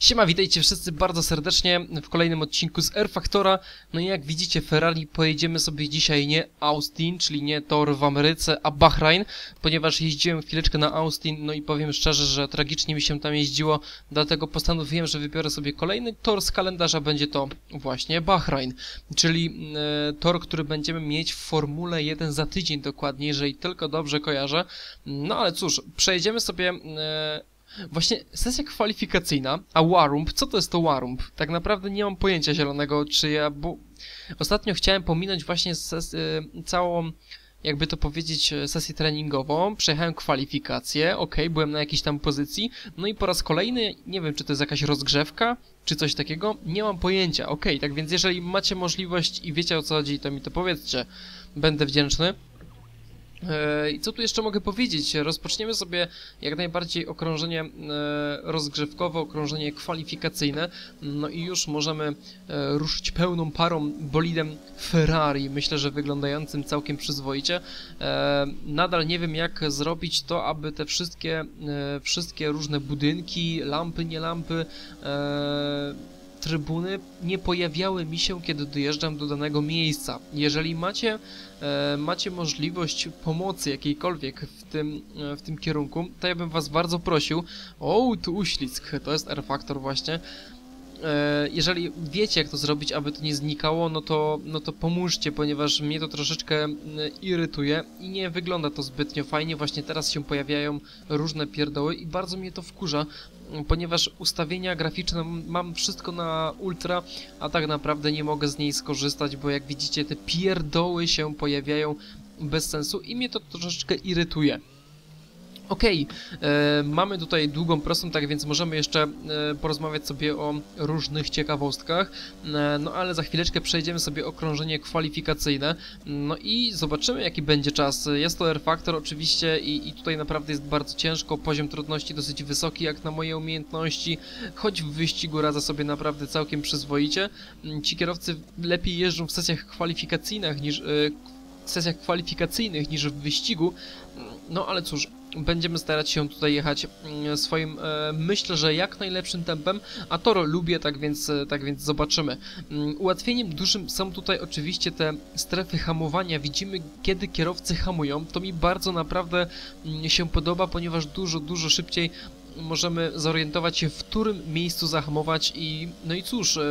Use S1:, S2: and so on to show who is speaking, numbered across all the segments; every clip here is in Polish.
S1: Siema, witajcie wszyscy bardzo serdecznie w kolejnym odcinku z Air Factora. No i jak widzicie, Ferrari pojedziemy sobie dzisiaj nie Austin, czyli nie tor w Ameryce, a Bahrain, ponieważ jeździłem chwileczkę na Austin, no i powiem szczerze, że tragicznie mi się tam jeździło, dlatego postanowiłem, że wybiorę sobie kolejny tor z kalendarza, będzie to właśnie Bahrain, czyli e, tor, który będziemy mieć w Formule 1 za tydzień dokładnie, jeżeli tylko dobrze kojarzę. No ale cóż, przejedziemy sobie... E, Właśnie sesja kwalifikacyjna, a Warump, co to jest to Warump? Tak naprawdę nie mam pojęcia zielonego, czy ja, bo ostatnio chciałem pominąć właśnie ses, y, całą, jakby to powiedzieć, sesję treningową, przejechałem kwalifikację, ok, byłem na jakiejś tam pozycji, no i po raz kolejny, nie wiem, czy to jest jakaś rozgrzewka, czy coś takiego, nie mam pojęcia, ok, tak więc jeżeli macie możliwość i wiecie o co chodzi, to mi to powiedzcie, będę wdzięczny. E, I co tu jeszcze mogę powiedzieć? Rozpoczniemy sobie jak najbardziej okrążenie e, rozgrzewkowe, okrążenie kwalifikacyjne, no i już możemy e, ruszyć pełną parą bolidem Ferrari, myślę, że wyglądającym całkiem przyzwoicie. Nadal nie wiem jak zrobić to, aby te wszystkie, wszystkie różne budynki, lampy, nie lampy, trybuny nie pojawiały mi się, kiedy dojeżdżam do danego miejsca. Jeżeli macie, e, macie możliwość pomocy jakiejkolwiek w tym, e, w tym kierunku, to ja bym was bardzo prosił, o, tu uślizg, to jest R-Factor właśnie, E, jeżeli wiecie jak to zrobić, aby to nie znikało, no to, no to pomóżcie, ponieważ mnie to troszeczkę irytuje i nie wygląda to zbytnio fajnie. Właśnie teraz się pojawiają różne pierdoły i bardzo mnie to wkurza, ponieważ ustawienia graficzne mam wszystko na ultra, a tak naprawdę nie mogę z niej skorzystać, bo jak widzicie te pierdoły się pojawiają bez sensu i mnie to troszeczkę irytuje. Okej, okay. E, mamy tutaj długą prostą, tak więc możemy jeszcze e, porozmawiać sobie o różnych ciekawostkach, e, no ale za chwileczkę przejdziemy sobie okrążenie kwalifikacyjne, no i zobaczymy jaki będzie czas. Jest to R-Factor oczywiście i, i tutaj naprawdę jest bardzo ciężko, poziom trudności dosyć wysoki jak na moje umiejętności, choć w wyścigu radza sobie naprawdę całkiem przyzwoicie. Ci kierowcy lepiej jeżdżą w sesjach kwalifikacyjnych niż, w sesjach kwalifikacyjnych niż w wyścigu, no ale cóż, będziemy starać się tutaj jechać mm, swoim, e, myślę, że jak najlepszym tempem, a Toro lubię, tak więc, e, tak więc zobaczymy. Mm, ułatwieniem dużym są tutaj oczywiście te strefy hamowania. Widzimy, kiedy kierowcy hamują. To mi bardzo naprawdę mm, się podoba, ponieważ dużo, dużo szybciej możemy zorientować się, w którym miejscu zahamować i no i cóż, e,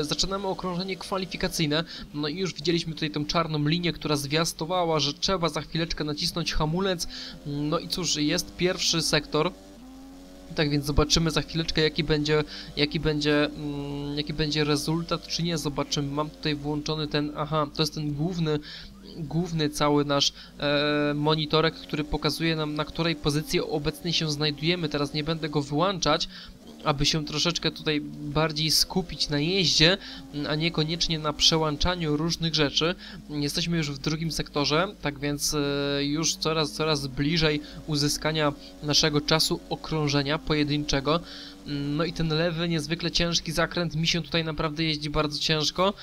S1: zaczynamy okrążenie kwalifikacyjne, no i już widzieliśmy tutaj tą czarną linię, która zwiastowała, że trzeba za chwileczkę nacisnąć hamulec, no i cóż, jest pierwszy sektor, tak więc zobaczymy za chwileczkę jaki będzie, jaki będzie, mm, jaki będzie rezultat, czy nie, zobaczymy. Mam tutaj włączony ten, aha, to jest ten główny główny cały nasz e, monitorek, który pokazuje nam na której pozycji obecnie się znajdujemy. Teraz nie będę go wyłączać, aby się troszeczkę tutaj bardziej skupić na jeździe, a niekoniecznie na przełączaniu różnych rzeczy. Jesteśmy już w drugim sektorze, tak więc e, już coraz, coraz bliżej uzyskania naszego czasu okrążenia pojedynczego. No i ten lewy, niezwykle ciężki zakręt, mi się tutaj naprawdę jeździ bardzo ciężko.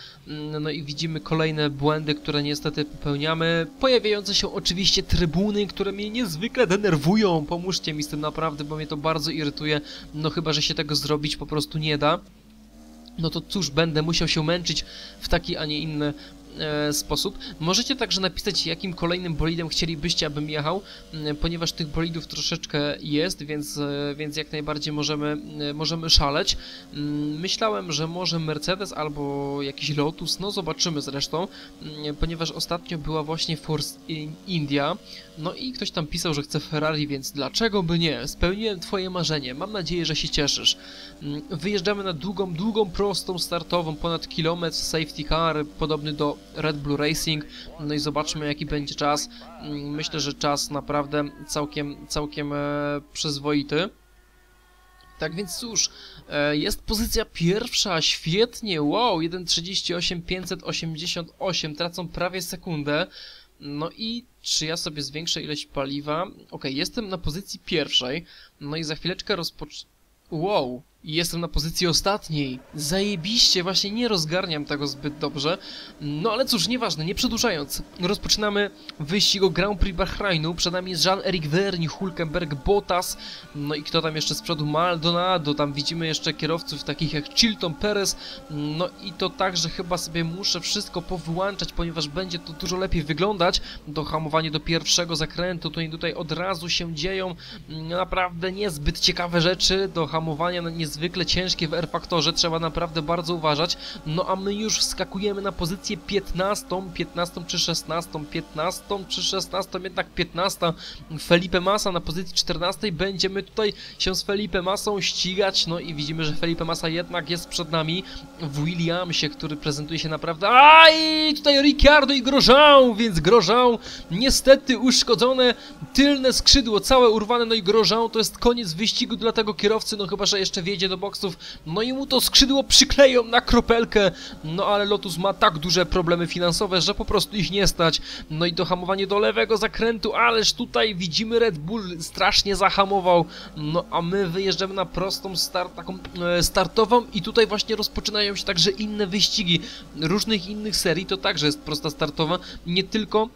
S1: No i widzimy kolejne błędy, które niestety popełniamy. Pojawiające się oczywiście trybuny, które mnie niezwykle denerwują. Pomóżcie mi z tym naprawdę, bo mnie to bardzo irytuje. No chyba, że się tego zrobić po prostu nie da no to cóż, będę musiał się męczyć w taki, a nie inny sposób. Możecie także napisać, jakim kolejnym bolidem chcielibyście, abym jechał, ponieważ tych bolidów troszeczkę jest, więc, e, więc jak najbardziej możemy, e, możemy szaleć. Myślałem, że może Mercedes albo jakiś Lotus, no zobaczymy zresztą, ponieważ ostatnio była właśnie Force India, no i ktoś tam pisał, że chce Ferrari, więc dlaczego by nie? Spełniłem twoje marzenie, mam nadzieję, że się cieszysz. Wyjeżdżamy na długą, długą, prostą startową, ponad kilometr, safety car, podobny do Red Bull Racing, no i zobaczmy jaki będzie czas. Myślę, że czas naprawdę całkiem, całkiem e, przyzwoity. Tak więc cóż, e, jest pozycja pierwsza, świetnie, wow, 1.38, 588, tracą prawie sekundę. No i czy ja sobie zwiększę ilość paliwa? Ok, jestem na pozycji pierwszej, no i za chwileczkę rozpocz... Wow, I jestem na pozycji ostatniej. Zajebiście, właśnie nie rozgarniam tego zbyt dobrze. No ale cóż, nieważne, nie przedłużając. Rozpoczynamy wyścig o Grand Prix Bahrainu. Przed nami jest Jean-Eric Vergne, Hulkenberg, Bottas. No i kto tam jeszcze z przodu? Maldonado. Tam widzimy jeszcze kierowców takich jak Chilton Perez. No i to także chyba sobie muszę wszystko powyłączać, ponieważ będzie to dużo lepiej wyglądać. Do hamowania do pierwszego zakrętu. Tutaj, tutaj od razu się dzieją naprawdę niezbyt ciekawe rzeczy. Do hamowania no, niezwykle ciężkie w R-Faktorze. Trzeba naprawdę bardzo uważać. No a my już wskakujemy na pozycję 15, 15 czy 16, 15 czy 16, jednak 15. Felipe Massa na pozycji 14. Będziemy tutaj się z Felipe Massą ścigać. No i widzimy, że Felipe Massa jednak jest przed nami w Williamsie, który prezentuje się naprawdę... Aj! Tutaj Ricciardo i Grosjean, więc Grosjean niestety uszkodzone tylne skrzydło, całe urwane, no i Grosjean to jest koniec wyścigu dla tego kierowcy, no chyba, że jeszcze wjedzie do boksów, no i mu to skrzydło przykleją na kropelkę, no ale Lotus ma tak duże problemy finansowe, że po prostu ich nie stać, no i dohamowanie do lewego zakrętu, ależ tutaj widzimy Red Bull strasznie zahamował, no a my wyjeżdżamy na prostą start, taką e, startową i tutaj właśnie rozpoczynają się także inne wyścigi. Różnych innych serii, to także jest prosta startowa, nie tylko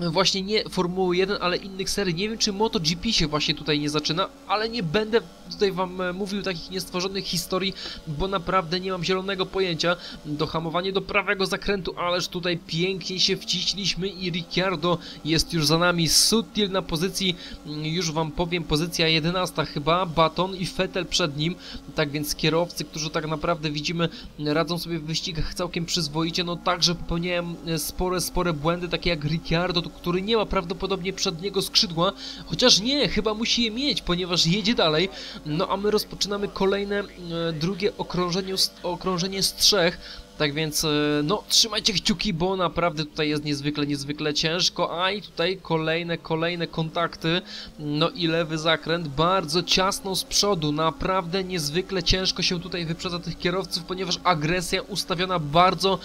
S1: właśnie nie Formuły 1, ale innych serii. Nie wiem, czy MotoGP się właśnie tutaj nie zaczyna, ale nie będę tutaj wam e, mówił takich niestworzonych historii, bo naprawdę nie mam zielonego pojęcia. Dohamowanie do prawego zakrętu, ależ tutaj pięknie się wciśliśmy i Ricciardo jest już za nami. Sutil na pozycji, mm, już wam powiem, pozycja 11 chyba, Baton i Vettel przed nim. Tak więc kierowcy, którzy tak naprawdę widzimy, radzą sobie w wyścigach całkiem przyzwoicie, no także popełniałem e, spore, spore błędy, takie jak Ricciardo, który nie ma prawdopodobnie przedniego skrzydła, chociaż nie, chyba musi je mieć, ponieważ jedzie dalej. No a my rozpoczynamy kolejne, e, drugie okrążenie, okrążenie z trzech. Tak więc, e, no, trzymajcie kciuki, bo naprawdę tutaj jest niezwykle, niezwykle ciężko. A i tutaj kolejne, kolejne kontakty. No i lewy zakręt, bardzo ciasno z przodu. Naprawdę niezwykle ciężko się tutaj wyprzedza tych kierowców, ponieważ agresja ustawiona bardzo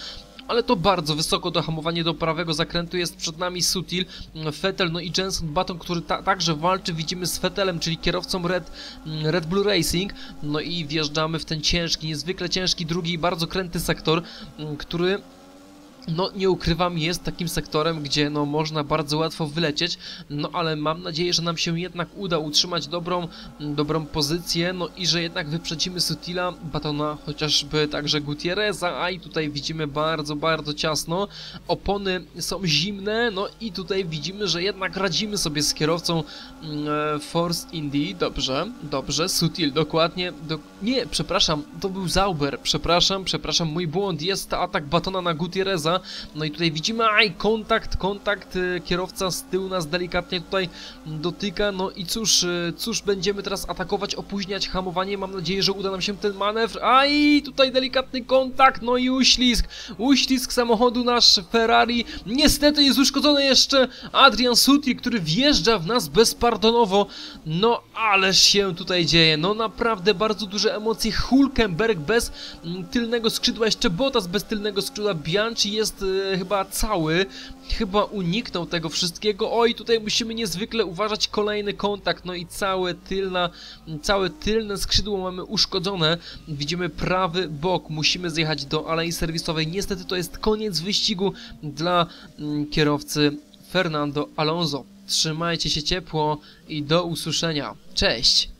S1: ale to bardzo wysoko dohamowanie do prawego zakrętu jest przed nami Sutil, Vettel, no i Jenson Button, który ta także walczy, widzimy z Vettelem, czyli kierowcą Red, Red Bull Racing, no i wjeżdżamy w ten ciężki, niezwykle ciężki, drugi bardzo kręty sektor, który no nie ukrywam, jest takim sektorem, gdzie no można bardzo łatwo wylecieć, no ale mam nadzieję, że nam się jednak uda utrzymać dobrą, dobrą pozycję, no i że jednak wyprzedzimy Sutila, Batona, chociażby także Gutierreza, a i tutaj widzimy bardzo, bardzo ciasno, opony są zimne, no i tutaj widzimy, że jednak radzimy sobie z kierowcą mm, e, Force Indy, dobrze, dobrze, Sutil, dokładnie, do... nie, przepraszam, to był Zauber, przepraszam, przepraszam, mój błąd, jest atak Batona na Gutierreza, no i tutaj widzimy, aj, kontakt, kontakt, y, kierowca z tyłu nas delikatnie tutaj dotyka, no i cóż, y, cóż, będziemy teraz atakować, opóźniać hamowanie, mam nadzieję, że uda nam się ten manewr, aj, tutaj delikatny kontakt, no i uślizg, uślizg samochodu nasz Ferrari, niestety jest uszkodzony jeszcze Adrian Sutil, który wjeżdża w nas bezpardonowo, no ależ się tutaj dzieje, no naprawdę bardzo duże emocje, Hulkenberg bez tylnego skrzydła, jeszcze Bottas bez tylnego skrzydła, Bianchi jest jest e, chyba cały. Chyba uniknął tego wszystkiego. Oj, tutaj musimy niezwykle uważać kolejny kontakt. No i całe tylna, całe tylne skrzydło mamy uszkodzone. Widzimy prawy bok. Musimy zjechać do alei serwisowej. Niestety to jest koniec wyścigu dla mm, kierowcy Fernando Alonso. Trzymajcie się ciepło i do usłyszenia. Cześć!